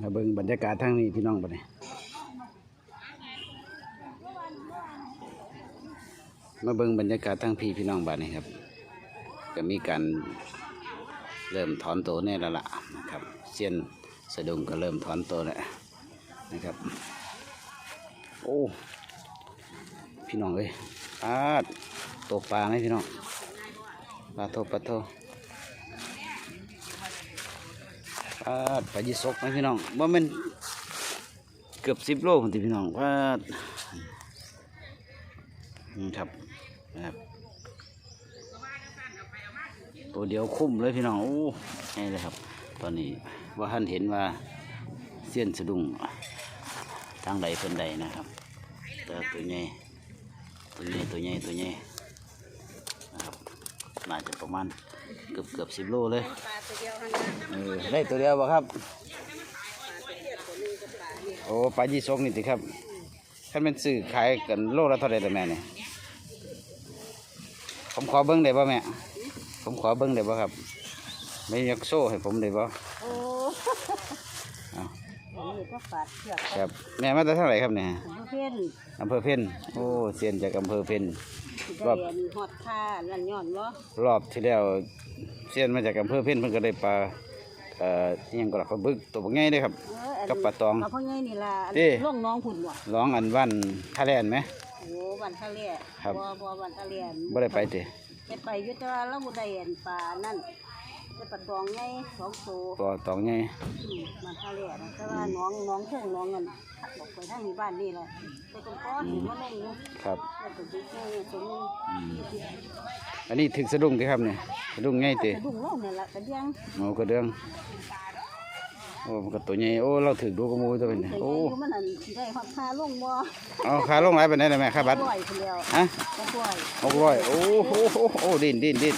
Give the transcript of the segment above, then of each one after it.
มาเบิ่งบรรยากาศทางนี้พี่น้องบัดนี้มาเบิ่งบรรยากาศทางพี่พี่น้องบัดนี้ครับ ก็มีการเริ่มถอนตัวแน่ล้วล่ะนะครับเซียนสะดุ้งก็เริ่มถอนตัวแล้วนะครับ โอ้พี่น้องเอ้ยปลาดตกปลาไหมพี่น้องปลาโทปลาโท ปลาปลายีสกไหมพี่น้องว่ามันเกือบสิบโลคนที่พี่น้องปลาครับนะครับ ตัวเดียวคุ้มเลยพี่น้องโอ้นี่เลยครับ ตอนนี้ว่าท่านเห็นว่าเสี้ยนสะดุ้งทางใดเป็นใดนะครับแต่ตัวใหญ่ตัวใหญ่ตัวใหญ่ตัวใหญ่นะครับ น่าจะประมาณเกือบเกือบสิบโลเลยปลาตัวเดียวหันนะเออได้ตัวเดียวบ่ครับปลาตัวเดียวตัวหนึงกับปลาเนี่ยโอ้ปลายี่สกนี่สิครับท่านเป็นซื้อขายกันโลละเท่าไหรแต่แม่เนี่ยผมขอเบิ้งได้ป่ะแม่ ผมขอเบิ้งได้ป่ะครับ ไม่ยกโซ่ให้ผมได้ป่ะโอ้เอาอันนี้ก็ปลาเชือกครับแม่มาจากเท่าไหร่ครับเนี่ยของเพื่อนอำเภอเพ็ญโอ้เซียนจากอำเภอเพ็ญรได้อบอันฮอดค่านั่นย้อนบ่รอบที่แล้วเซียนมาจากอำเภอเพ็ญเพิ่นก็ได้ปลาเอ่ออิหยังก็ล่ะปลาบึกตัวบ่ใหญ่เด้ครับ เอออันกับปลาตองปลาพ่อใหญ่นี่ล่ะอันเด้ ล่องน้องผุ่นบ่ร้องอันวันทะเลนไหม โอ้บันทะเลครับ บ่บ่บันทะเลบ่ได้ไปติ ไปไปอยู่แต่ว่าเราบ่ได้เห็นปลานั่นเป็นปลาตองใหญ่สองตัวตัวตองใหญ่อืมบันทะเลนะแต่ว่าน้องน้องเพิ่งน้องเงินพัดออกไปทางนี้บ้านนี่แหละไปตรงก้อนนี่บ่ลงอยู่ครับ แล้วก็ดึกเลยตัวนึงอืมอันนี้ถึงสะดุ้งติครับเนี่ยสะดุ้งใหญ่ติกระดุงเล่าเนี่ยละกระเดียงโอ้กระเดืองโอ้มันก็ตัวใหญ่โอ้เราถึกดูกระมูตัวเป็นเนี่ยแต่โอ้อยู่มันอันสิได้ฮอดค่าลงบ่เอาขาลงหลายปานใดล่ะแม่ค่าบัตรปล่อยคนเดียวฮะก็ปล่อยหกร้อยโอ้โหโอ้โอ้ดินดินดิน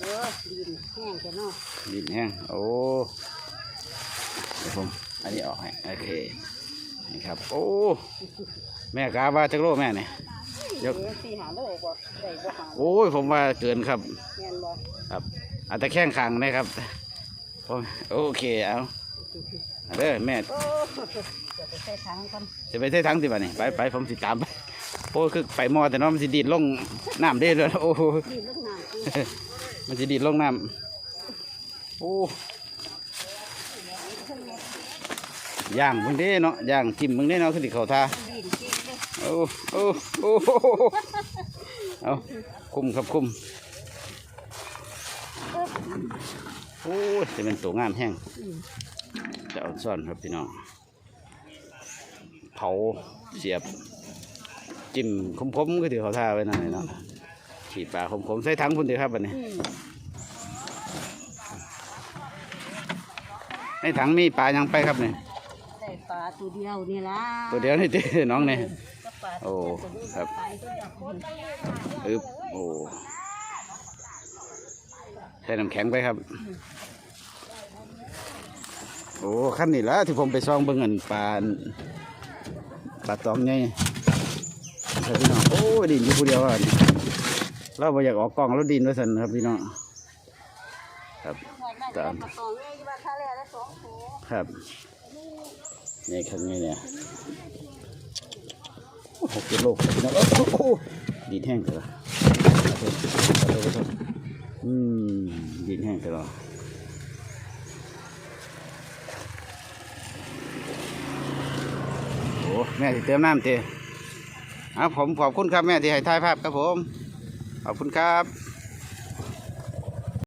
เออดินแห้งกันเนาะดินแห้งโอ้เดี๋ยวผมอันนี้ออกให้โอเคนี่ครับ โอ้แม่กาว่าจักโลแม่เนี่ยยกเออสี่หาโลบ่ได้บ่หาโอ้ยผมว่าเกินครับแม่นบ่ครับอาจจะแข้งขังนะครับโอ้ยโอเคเอาเอาเด้อแม่โอ้จะไปใส่ถังก่อนจะไปใช้ทั้งสิบ่ะนี่ไปไปผมสิตามไปโอ้ยคือไปมอแต่เน้องมันสิดีดลงน้ำได้เลยโอ้โหดินลูกน้ำคือ มันสิดีดลงน้ำโอ้ย่างมึงเด้เนาะย่างจิ้มมึงเด้เนาะคือสิเขาทาโอ้โอ้โอ้โหเอาคุมครับคุมโอ้ยจะเป็นตัวงามแห้งจะเอาซ่อนครับพี่น้องเผาเสียบจิ้มคมๆก็ถือเขาท่าไว้หน่อยเนาะ ขีดปลาคมๆใส่ถังพุ่นเดียวครับบันนี้อืมในถังมีปลายังไปครับเนี่ยได้ปลาตัวเดียวนี่ล่ะตัวเดียวนี่เด้น้องเนี่ย ก็ปลาโอ้ครับปลาตัวเดียวคนอึบโอ้ใส่น้ำแข็งไปครับ โอ้ขั้นนี้ละที่ผมไปซองเบิ่งเงินปลาปลาตองไงครับพี่น้องโอ้ยดินอยู่ผู้เดียวอะนี่ เราบ่อยากออกกล้องแล้วดินด้วยสันครับพี่น้องครับตามปลาตองเนี่ยอยู่บ้านครับ นี่ข้างนี้เนี่ยโอ้โหกิโลพี่น้องโอ้ดินแห้งเถอะขออืมดินแห้งเถอะโอ้แม่ที่เติมน้ำเตะครับผมขอบคุณครับแม่ที่ให้ถ่ายภาพครับผม ขอบคุณครับ